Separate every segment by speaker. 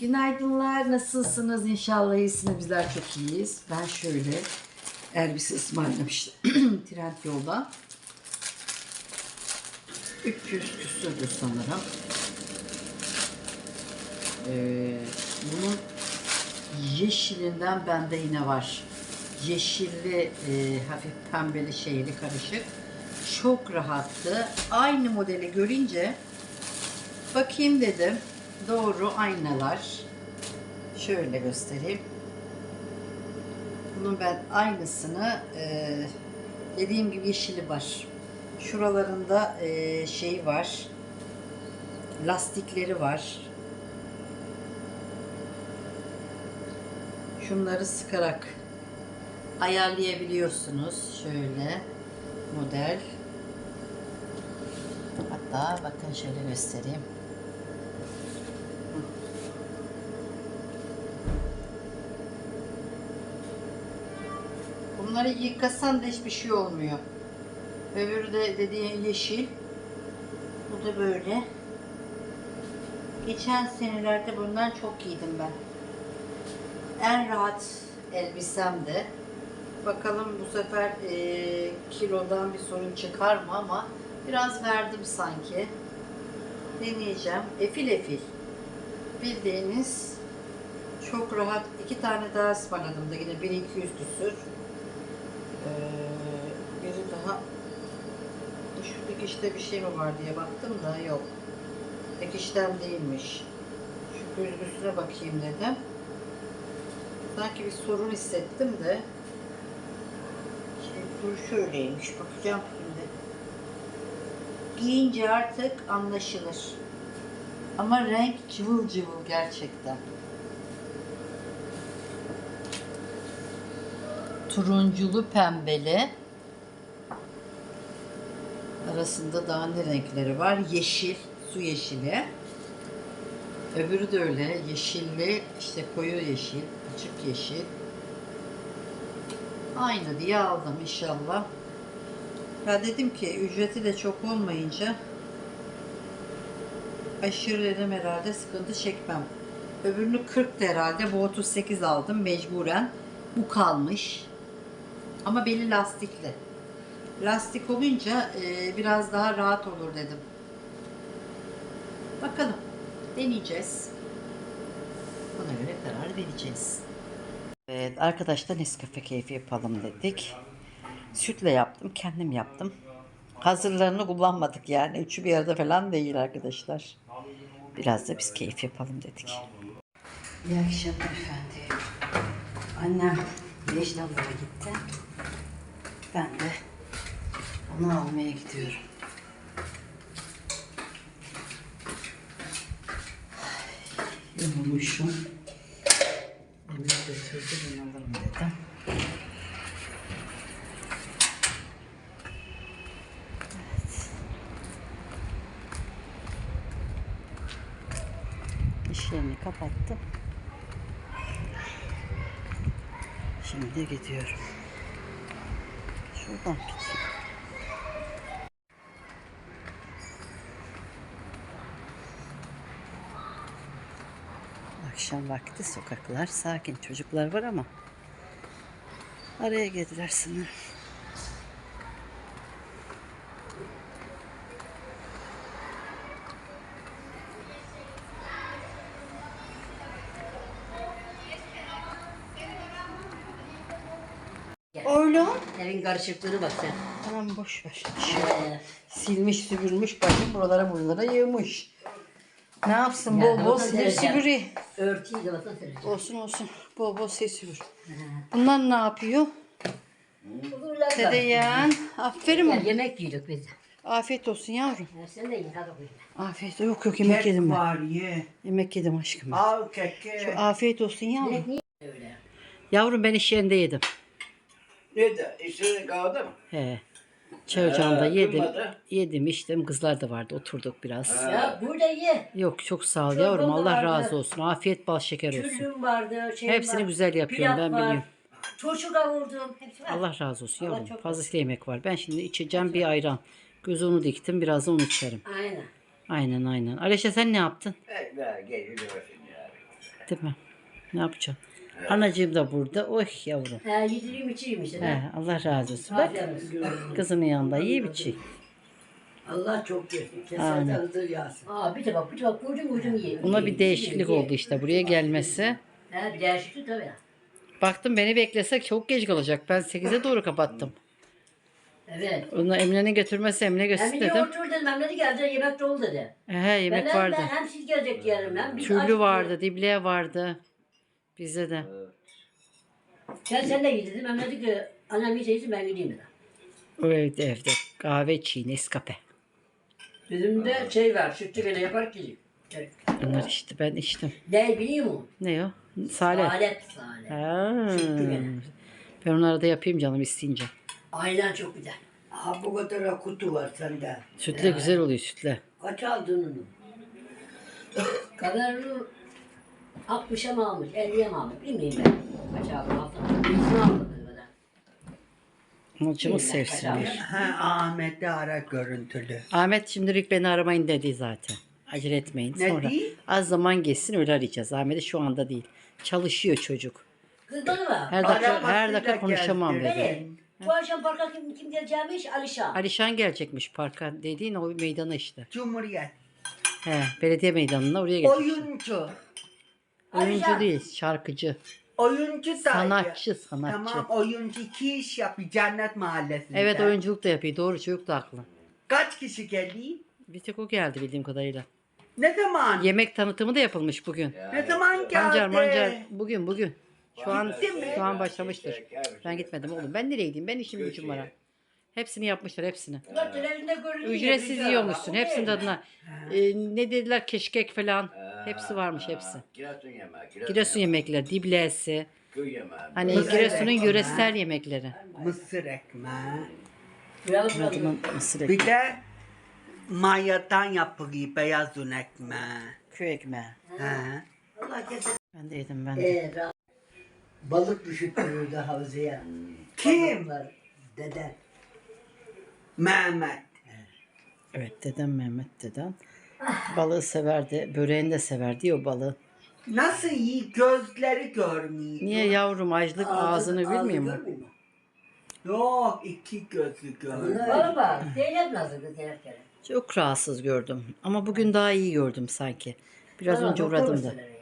Speaker 1: Günaydınlar. Nasılsınız? İnşallah iyisiniz. Bizler çok iyiyiz. Ben şöyle elbise ısmarlamıştım. Trend yolda. 300 küsürdü sanırım. Ee, bunun yeşilinden bende yine var. Yeşilli, e, hafif pembeli şeyli karışık. Çok rahattı. Aynı modeli görünce bakayım dedim. Doğru aynalar. Şöyle göstereyim. Bunun ben aynısını e, dediğim gibi yeşili var. Şuralarında e, şey var. Lastikleri var. Şunları sıkarak ayarlayabiliyorsunuz. Şöyle model. Hatta bakın şöyle göstereyim. Bunları yıkasan da hiçbir şey olmuyor. Öbürü de dediğin yeşil. Bu da böyle. Geçen senelerde bundan çok giydim ben. En rahat elbisemdi. Bakalım bu sefer e, kilodan bir sorun çıkar mı ama biraz verdim sanki. Deneyeceğim. Efil efil. Bildiğiniz çok rahat. iki tane daha ısmarladım da yine 1200 küsür. Ee, biri daha şu dikişte bir şey mi var diye baktım da yok. Dikişten değilmiş. Şu gözlüsüne bakayım dedim. Sanki bir sorun hissettim de. Dur şöyleymiş. Bakacağım şimdi. Giyince artık anlaşılır. Ama renk cıvıl cıvıl gerçekten. Turunculu pembeli. Arasında daha ne renkleri var? Yeşil, su yeşili. Öbürü de öyle. Yeşilli, işte koyu yeşil, açık yeşil. Aynı diye aldım inşallah. Ya dedim ki ücreti de çok olmayınca aşırı herhalde sıkıntı çekmem. Öbürünü 40 herhalde. Bu 38 aldım mecburen. Bu kalmış. Ama beli lastikli. Lastik olunca e, biraz daha rahat olur dedim. Bakalım. Deneyeceğiz. Buna göre karar vereceğiz. Evet arkadaşlar Nescafe keyfi yapalım dedik. Sütle yaptım. Kendim yaptım. Hazırlarını kullanmadık yani. Üçü bir arada falan değil arkadaşlar. Biraz da biz keyif yapalım dedik. İyi akşamlar efendim. Annem Necdallara gitti. Ben de onu almaya gidiyorum. Yorulmuşum. Yemek götürdü ben alırım dedim. Evet. Kapattım. Şimdi gidiyorum. Şuradan gideyim. Akşam vakti sokaklar sakin. Çocuklar var ama araya girdiler sanırım. Oğlum.
Speaker 2: Evin karışıklığını bak sen.
Speaker 1: Tamam boş ver.
Speaker 2: Ee,
Speaker 1: Silmiş süpürmüş bacım buralara buralara yığmış. Ne yapsın bol
Speaker 2: Ya,
Speaker 1: bol
Speaker 2: o da
Speaker 1: silir süpürüyor.
Speaker 2: örtüyü de vatan sereceğim.
Speaker 1: Olsun olsun bol bol sil süpür. Bunlar ne yapıyor?
Speaker 2: Buzurlar da.
Speaker 1: Dedeyan. Aferin
Speaker 2: Ya,
Speaker 1: mi?
Speaker 2: yemek yiyorduk biz.
Speaker 1: Afiyet olsun yavrum.
Speaker 2: Ya, sen de yiyin hadi buyurun.
Speaker 1: Afiyet yok yok yemek
Speaker 3: Kek
Speaker 1: yedim ben.
Speaker 3: var ye.
Speaker 1: Yemek yedim aşkım.
Speaker 3: Al keki.
Speaker 1: Afiyet olsun yavrum.
Speaker 2: Öyle?
Speaker 1: Yavrum ben iş yerinde yedim.
Speaker 3: Ne de işini kaldı mı?
Speaker 1: He. Çay ocağında
Speaker 3: Ee,
Speaker 1: yedim.
Speaker 3: durmadı.
Speaker 1: Yedim içtim. Kızlar da vardı. Oturduk biraz.
Speaker 2: Ya burada ye.
Speaker 1: Yok çok sağ ol
Speaker 2: Çorba
Speaker 1: yavrum.
Speaker 2: da
Speaker 1: Allah
Speaker 2: vardı.
Speaker 1: razı olsun. Afiyet bal şeker olsun.
Speaker 2: Küllüm vardı. Şey
Speaker 1: Hepsini
Speaker 2: var,
Speaker 1: güzel yapıyorum,
Speaker 2: pilav
Speaker 1: ben
Speaker 2: var,
Speaker 1: biliyorum.
Speaker 2: Turşu kavurdum. Hepsi var.
Speaker 1: Allah razı olsun
Speaker 2: Allah
Speaker 1: yavrum.
Speaker 2: çok
Speaker 1: Fazlasıyla yemek var. Ben şimdi içeceğim bir ayran. Göz unu diktim. Birazdan onu içerim.
Speaker 2: Aynen.
Speaker 1: Aynen aynen. Aleşe sen ne yaptın?
Speaker 3: Ekmeğe geliyorsun ya.
Speaker 1: Değil mi? Ne yapacağım? Anacığım da burada. Oh yavrum.
Speaker 2: He yedireyim içeyim işte.
Speaker 1: He, Allah razı olsun. Bak kızının yanında iyi bir şey.
Speaker 4: Allah çok versin.
Speaker 1: Amin.
Speaker 4: Keserden hızır yağsın.
Speaker 2: Aa bir tabak bir tabak koydum koydum ye.
Speaker 1: Buna bir değişiklik oldu işte buraya gelmesi.
Speaker 2: He bir değişiklik tabii.
Speaker 1: Baktım beni beklesek çok geç kalacak. Ben 8'e doğru kapattım.
Speaker 2: Evet.
Speaker 1: Onu Emine'nin götürmesi Emine götür
Speaker 2: Hem de
Speaker 1: dedim.
Speaker 2: otur dedim. Hem de geldi yemek de oldu dedi.
Speaker 1: He yemek
Speaker 2: ben,
Speaker 1: vardı.
Speaker 2: Ben hem siz gelecek diyelim. Hem biz
Speaker 1: Türlü vardı, dibliğe vardı. Bizde de.
Speaker 2: Sen sen de git dedim. Hem dedi ki annem yiyeceksin ben gideyim dedim.
Speaker 1: O evde. Kahve çiğ, Nescafe.
Speaker 2: Bizim de şey var. Sütlü gene yapar ki. Evet.
Speaker 1: Onlar işte ben içtim.
Speaker 2: Ne biliyor musun?
Speaker 1: Ne o? Salep.
Speaker 2: Salep.
Speaker 1: Ha.
Speaker 2: Sütlü gene.
Speaker 1: Ben onları da yapayım canım isteyince.
Speaker 2: Aynen çok güzel.
Speaker 4: Ha bu kadar kutu var sende.
Speaker 1: Sütle güzel oluyor sütle.
Speaker 4: Kaç aldın onu?
Speaker 2: Kadarını 60'a mı almış, 50'ye mi almış bilmiyorum ben. Kaç aldım aldım. İyisini aldım.
Speaker 1: Anacığımız
Speaker 2: Bilmiyorum,
Speaker 1: sevsinler.
Speaker 4: Ha ara görüntülü.
Speaker 1: Ahmet şimdilik beni aramayın dedi zaten. Acele etmeyin.
Speaker 4: Ne
Speaker 1: Sonra
Speaker 4: değil?
Speaker 1: az zaman geçsin öyle arayacağız. Ahmet'i şu anda değil. Çalışıyor çocuk.
Speaker 2: Kız bana bak.
Speaker 1: Her dakika her dakika konuşamam
Speaker 4: geldi.
Speaker 1: dedi.
Speaker 2: Bu akşam parka kim, kim geleceğimiş? Alişan.
Speaker 1: Alişan gelecekmiş parka dediğin o meydana işte.
Speaker 4: Cumhuriyet.
Speaker 1: He, belediye meydanına oraya gelecek.
Speaker 4: Oyuncu.
Speaker 1: Oyuncu değil, şarkıcı.
Speaker 4: Oyuncu da.
Speaker 1: Sanatçı, sanatçı.
Speaker 4: Tamam oyuncu iki iş yapıyor Cennet Mahallesi'nde.
Speaker 1: Evet oyunculuk da yapıyor. Doğru çocuk da haklı.
Speaker 4: Kaç kişi geldi?
Speaker 1: Bir tek o geldi bildiğim kadarıyla.
Speaker 4: Ne zaman?
Speaker 1: Yemek tanıtımı da yapılmış bugün.
Speaker 4: Ne zaman geldi?
Speaker 1: Pancar mancar bugün bugün. Şu an şu an başlamıştır. Ben gitmedim oğlum. Ben nereye gideyim? Ben işim gücüm var. ha. Hepsini yapmışlar hepsini. Ücretsiz yiyormuşsun. Hepsinin tadına. Ee, ne dediler keşkek falan. Hepsi varmış hepsi.
Speaker 3: Giresun yemeği.
Speaker 1: Giresun yemekleri, diblesi.
Speaker 3: Köy yemeği.
Speaker 1: Hani
Speaker 4: Mısır
Speaker 1: Giresun'un
Speaker 4: ekmeği.
Speaker 1: yöresel yemekleri.
Speaker 4: Mısır ekmeği.
Speaker 1: Adımın mısır
Speaker 4: Bir
Speaker 1: ekmeği.
Speaker 4: de mayadan yapılıyor beyaz un ekmeği.
Speaker 1: Köy ekmeği.
Speaker 4: Ha.
Speaker 1: Ben de yedim ben de.
Speaker 4: Ee,
Speaker 2: Balık düşüttürürdü havzaya.
Speaker 4: Kim?
Speaker 2: Balıklar, Dede.
Speaker 4: Mehmet.
Speaker 1: Evet dedem Mehmet dedem. Balığı severdi. Böreğini de severdi o balığı.
Speaker 4: Nasıl iyi gözleri görmüyor.
Speaker 1: Niye yavrum açlık ağzını bilmiyor mu?
Speaker 2: görmüyor mu?
Speaker 4: Yok iki gözü görmüyor.
Speaker 2: Bana bak. Zeynep nasıl kız Zeynep gene?
Speaker 1: Çok rahatsız gördüm. Ama bugün daha iyi gördüm sanki. Biraz
Speaker 2: Bana
Speaker 1: önce
Speaker 2: doktor
Speaker 1: uğradım da.
Speaker 2: nereye?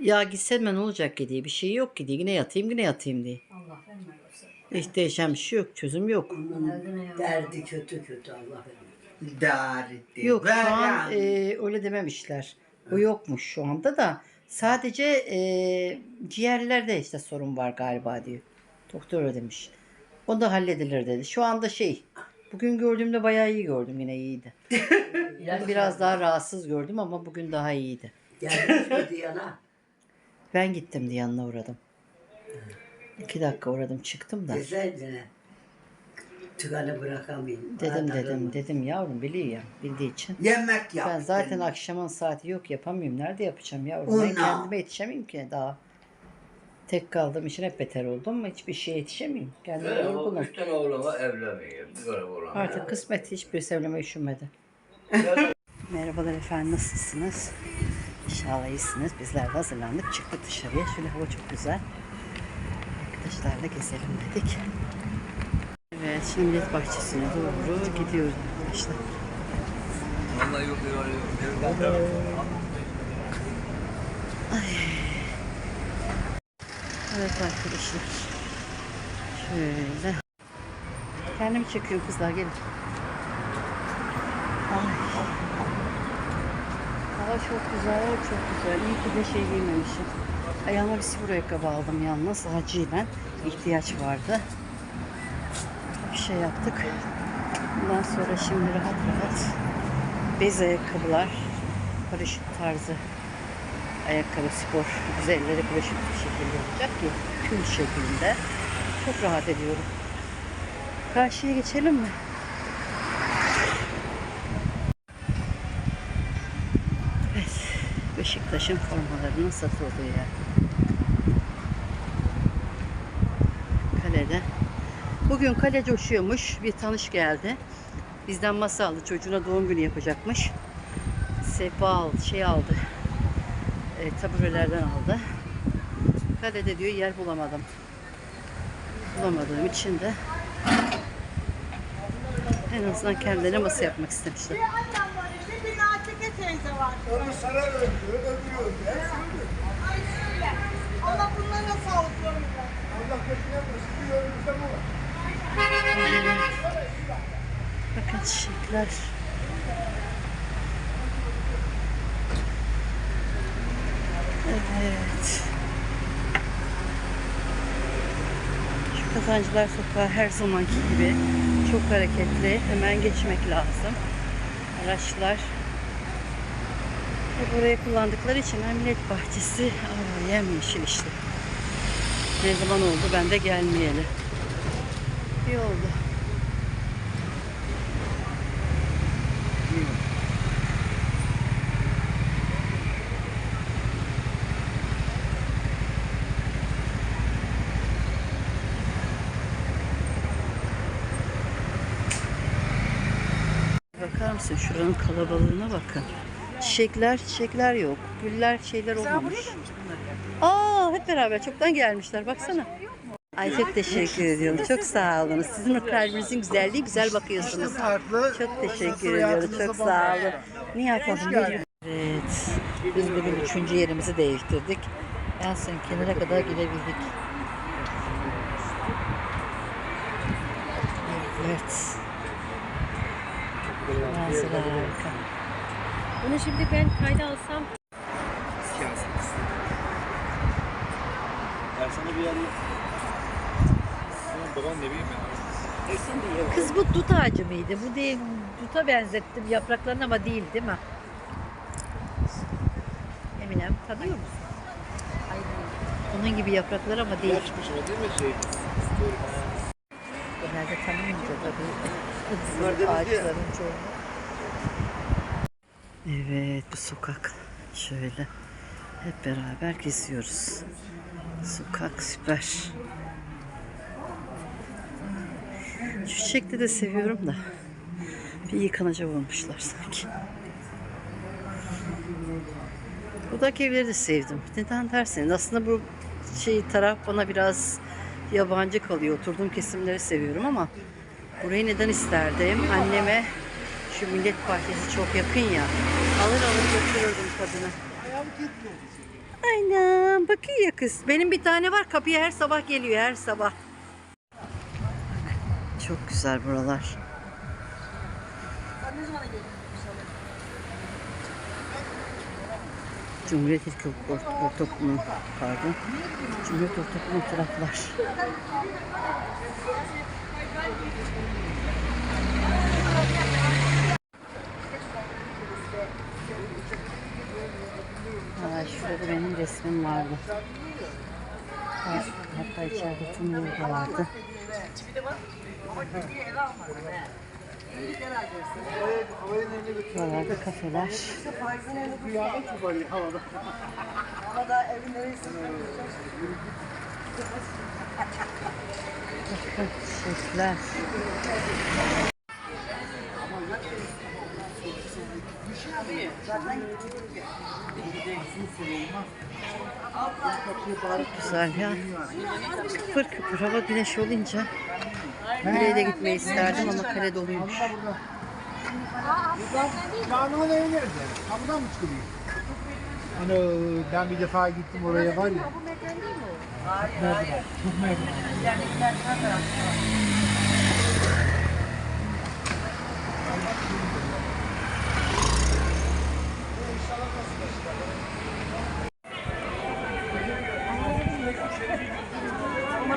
Speaker 1: Ya gitsem ben ne olacak ki diye. Bir şey yok ki diye. Yine yatayım yine yatayım diye.
Speaker 2: Allah verme yoksa.
Speaker 1: Hiç değişen bir şey yok. Çözüm yok.
Speaker 2: Ya.
Speaker 4: Derdi kötü kötü Allah verme. Derdi.
Speaker 1: Yok şu an e, öyle dememişler. O yokmuş şu anda da. Sadece e, ciğerlerde işte sorun var galiba diyor. Doktor öyle demiş. O da halledilir dedi. Şu anda şey bugün gördüğümde bayağı iyi gördüm yine iyiydi.
Speaker 2: İlaç
Speaker 1: Biraz daha rahatsız gördüm ama bugün daha iyiydi.
Speaker 4: Gelmiş mi diyana?
Speaker 1: Ben gittim diye yanına uğradım. İki dakika uğradım çıktım da.
Speaker 4: Deseydin. Tıkanı bırakamayayım.
Speaker 1: Dedim dedim
Speaker 4: darılma.
Speaker 1: dedim yavrum biliyor ya bildiği için.
Speaker 4: Yemek yap.
Speaker 1: Ben zaten
Speaker 4: dedim.
Speaker 1: akşamın saati yok yapamıyorum. Nerede yapacağım yavrum? Ben kendime yetişemeyim ki daha. Tek kaldığım için hep beter oldum ama hiçbir şeye yetişemeyim. Kendime
Speaker 3: o
Speaker 1: yorgunum.
Speaker 3: üç tane oğluma evlenmeyeyim. Bir tane oğlan.
Speaker 1: Artık kısmet hiçbir sevleme üşümedi. Merhabalar efendim nasılsınız? İnşallah iyisiniz. Bizler de hazırlandık. Çıktık dışarıya. Şöyle hava çok güzel. Arkadaşlarla gezelim dedik. Evet şimdi millet bahçesine doğru gidiyoruz arkadaşlar.
Speaker 3: Vallahi yok yok.
Speaker 1: Evet arkadaşlar. Şöyle. Kendimi çekiyorum kızlar gelin. Ay. Hava çok güzel, çok güzel. İyi ki de şey giymemişim. Ayağıma bir spor ayakkabı aldım yalnız. Acilen ihtiyaç vardı. Bir şey yaptık. Bundan sonra şimdi rahat rahat bez ayakkabılar, paraşüt tarzı ayakkabı spor üzerleri paraşüt bir şekilde olacak ki tül şeklinde. Çok rahat ediyorum. Karşıya geçelim mi? Evet. Beşiktaş'ın formalarının satıldığı yer. Kalede. Bugün kale coşuyormuş. Bir tanış geldi. Bizden masa aldı. Çocuğuna doğum günü yapacakmış. Sehpa aldı. Şey aldı. Evet, taburelerden aldı. Kalede diyor yer bulamadım. Bulamadığım için de en azından kendilerine masa yapmak istemişler.
Speaker 5: Bir annem var işte, bir Natike teyze var.
Speaker 6: Onu sana öldürüyor, öldürüyor.
Speaker 5: Ay şöyle. Allah bunlara sağlık.
Speaker 6: Allah götüremez. Bir yolumuzda bu var.
Speaker 1: Bakın çiçekler. Evet. Şu Kazancılar Sokağı her zamanki gibi çok hareketli. Hemen geçmek lazım. Araçlar hep oraya kullandıkları için hem millet bahçesi aa, yemyeşil işte. Ne zaman oldu ben de gelmeyeli. İyi oldu. Şuranın kalabalığına bakın. Çiçekler, çiçekler yok. Güller, şeyler olmamış. Aa, hep beraber çoktan gelmişler. Baksana. Ay çok teşekkür ediyorum. Çok sağ olun. Sizin o kalbinizin güzelliği güzel bakıyorsunuz. Çok teşekkür ediyorum. Çok sağ olun. Ne yapalım? Evet. Biz bugün üçüncü yerimizi değiştirdik. En son kenara kadar gidebildik. Evet. Manzara harika.
Speaker 2: Bunu şimdi ben kayda alsam
Speaker 7: Ben sana bir yer Senin baban ne bileyim ben.
Speaker 1: Kız bu dut ağacı mıydı? Bu değil, duta benzettim yapraklarını ama değil değil mi? Eminem tanıyor musun? Onun gibi yapraklar ama değil.
Speaker 7: Çıkmış ama değil mi şey?
Speaker 1: Genelde tanımayınca tabii. Ağaçların çoğu. Evet bu sokak şöyle hep beraber geziyoruz. Sokak süper. Şu çiçekleri de seviyorum da bir yıkanaca bulmuşlar sanki. Buradaki evleri de sevdim. Neden derseniz aslında bu şey taraf bana biraz yabancı kalıyor. Oturduğum kesimleri seviyorum ama burayı neden isterdim? Anneme şu millet bahçesi çok yakın ya. Alır alır götürürdüm kadını. Aynen bakıyor ya kız. Benim bir tane var kapıya her sabah geliyor her sabah. Çok güzel buralar. Cumhuriyet Ortaokulu pardon. Cumhuriyet Ortaokulu taraflar. Ha, şurada benim resmim vardı. Ha, Hatta içeride tüm da vardı. Buralarda kafeler.
Speaker 6: Kıyamet gibi böyle havada.
Speaker 1: Bakın çiçekler. Çok güzel ya. Kıpır kıpır hava güneş olunca Nereye de gitmeyi isterdim ama kale doluymuş.
Speaker 6: Kanun evi nerede? Ha buradan mı çıkılıyor? Hani ben bir defa gittim oraya var ya. Çok merdiven.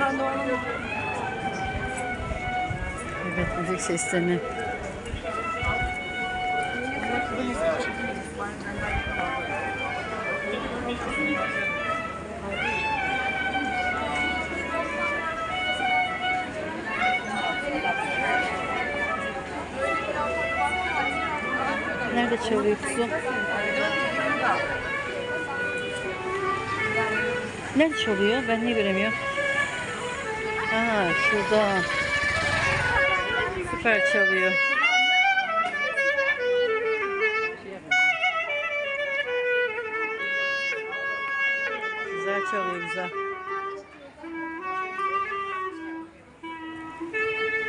Speaker 6: Çok merdiven.
Speaker 1: Evet müzik seslerini. Nerede çalıyor kuzum? Nerede çalıyor? Ben niye göremiyorum? Aa şurada. Süper çalıyor. Güzel çalıyor güzel.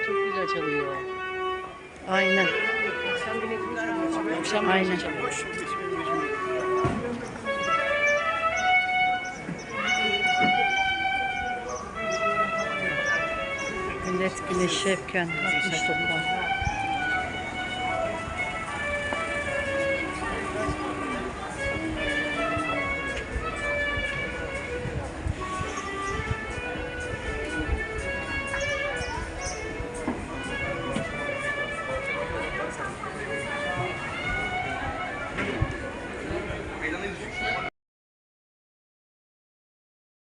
Speaker 2: Çok güzel çalıyor.
Speaker 1: Aynen.
Speaker 2: Akşam
Speaker 1: Aynen.
Speaker 2: çalıyor.
Speaker 1: Millet güneşi toprağa.